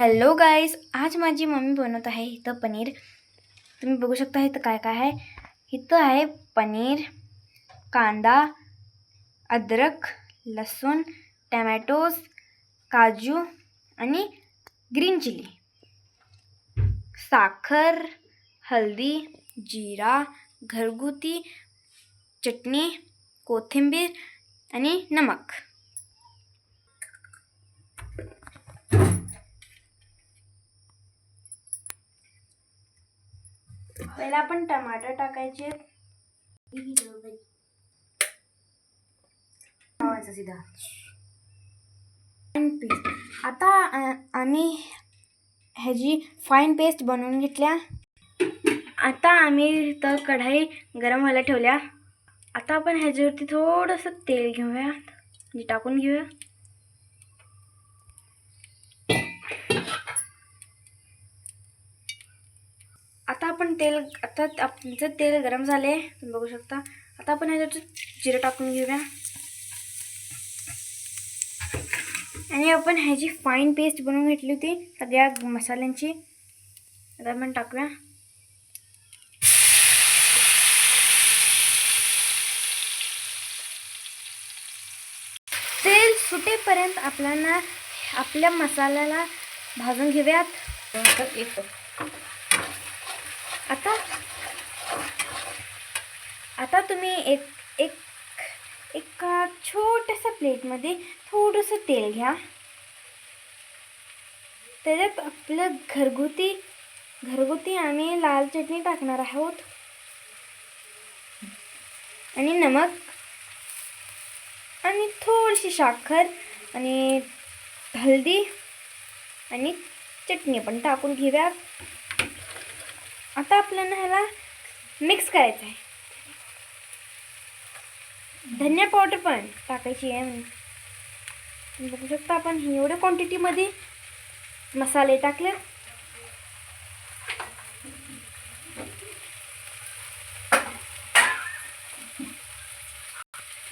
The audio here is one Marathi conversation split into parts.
हॅलो गाईज आज माझी मम्मी बनवत आहे इथं पनीर. तुम्ही बघू शकता इथं काय काय आहे. इथं आहे पनीर कांदा अद्रक लसूण टमॅटोज काजू आणि ग्रीन चिली. साखर हळदी जिरा घरगुती चटणी कोथिंबीर आणि नमक. पहिला आपण टमाटर टाकायचे. सीधा. फाईन पेस्ट आता आम्ही ह्याची फाईन पेस्ट बनवून घेतल्या आता आम्ही तर कढाई गरम व्हायला ठेवल्या. आता आपण ह्याच्यावरती थोडंसं तेल घेऊया म्हणजे टाकून घेऊया आता आपण तेल आता आपलं तेल गरम झाले तुम्ही बघू शकता. आता आपण ह्याच्यात जिरं टाकून घेऊया. आणि आपण ह्याची फाईन पेस्ट बनवून घेतली होती सगळ्या मसाल्यांची आता आपण टाकूया. तेल सुटेपर्यंत आपल्याला आपल्या मसाल्याला भाजून घेऊयात. एक आता आता तुम्ही एक एक एका छोट्याशा प्लेटमध्ये थोडंसं तेल घ्या. त्याच्यात आपलं घरगुती घरगुती आम्ही लाल चटणी टाकणार आहोत. आणि नमक आणि थोडीशी साखर आणि हळदी आणि चटणी पण टाकून घेऊयात आता आपल्याला ह्याला मिक्स करायचं आहे. धनिया पावडर पण टाकायची आहे बघू शकता आपण एवढ्या क्वांटिटीमध्ये मसाले टाकले.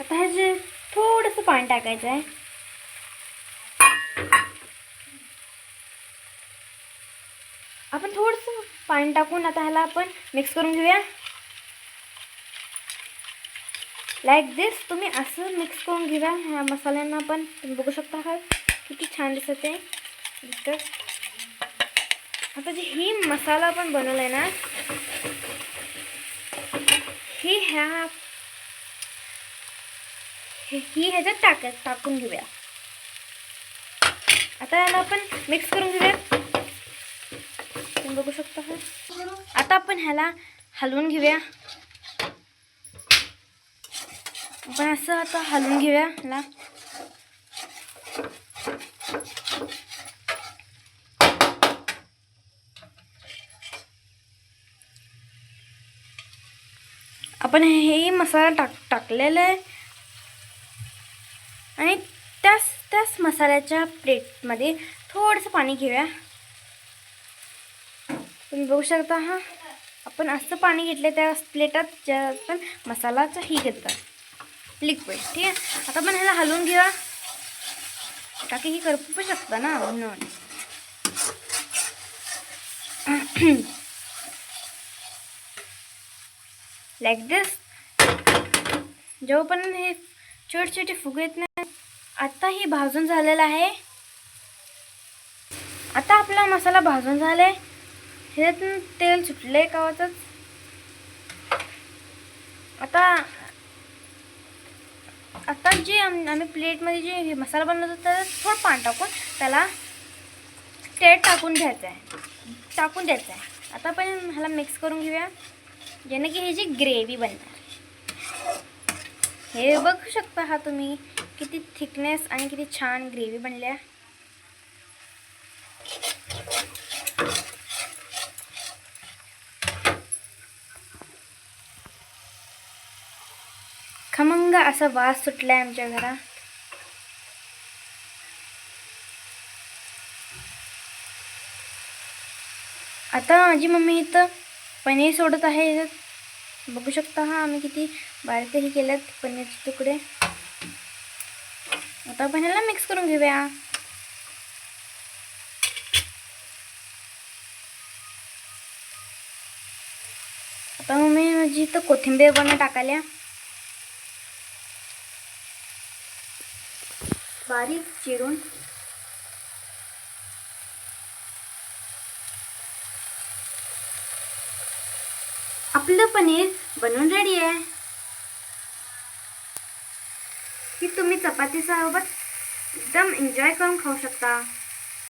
आता ह्याचे थोडंसं पाणी टाकायचं आहे. आपण थोडंसं पाणी टाकून आता ह्याला आपण मिक्स करून घेऊया. लाईक दिस तुम्ही असं मिक्स करून घेऊया. ह्या मसाल्यांना पण तुम्ही बघू शकता हा. किती छान दिसत आहे. आता जी ही मसाला आपण बनवला आहे ना ही ह्या ही ह्याच्यात टाक टाकून घेऊया. आता याला आपण मिक्स करून घेऊया. आपण बघू शकता हा. आता आपण ह्याला हलवून घेऊया. आपण असं आता हलवून घेऊया ह्याला. आपण हे मसाला टाक टाकलेलं आहे. आणि त्याच त्याच मसाल्याच्या प्लेटमध्ये थोडंसं पाणी घेऊया. तुम्ही बघू शकता हा. आपण असं पाणी घेतलं त्या प्लेटात ज्या आपण मसालाचं ही घेतात लिक्विड ठीक आहे? आता आपण ह्याला हलवून घेऊया. का की ही करपू पण शकता ना म्हणून. लाईक दिस जेव्हापर्यंत हे छोटे छोटे फुगे येत नाही आता ही भाजून झालेलं आहे. आता आपला मसाला भाजून झाला आहे ह्याच्यातून तेल सुटलंय कावाचंच. आता आता जे आम्ही प्लेटमध्ये जे हे मसाला बनवतो त्यात थोडं पाणी टाकून त्याला तेल टाकून घ्यायचं आहे टाकून द्यायचं आहे आता पण ह्याला मिक्स करून घेऊया. ज्याने की ह्याची ग्रेव्ही बनणार. हे बघू शकता हा तुम्ही किती थिकनेस आणि किती छान ग्रेव्ही बनल्या. खमंग असा वास सुटला आहे आमच्या घरात. आता माझी मम्मी इथं पनीर सोडत आहे. बघू शकता हा आम्ही किती बारकही केल्यात पनीरचे तुकडे. आता पनीरला मिक्स करून घेऊया. आता मम्मी माझी इथं कोथिंबीर पण टाकाल्या. बारीक चिरून आपलं पनीर बनवून रेडी आहे. ही तुम्ही चपातीसोबत एकदम एन्जॉय करून खाऊ शकता.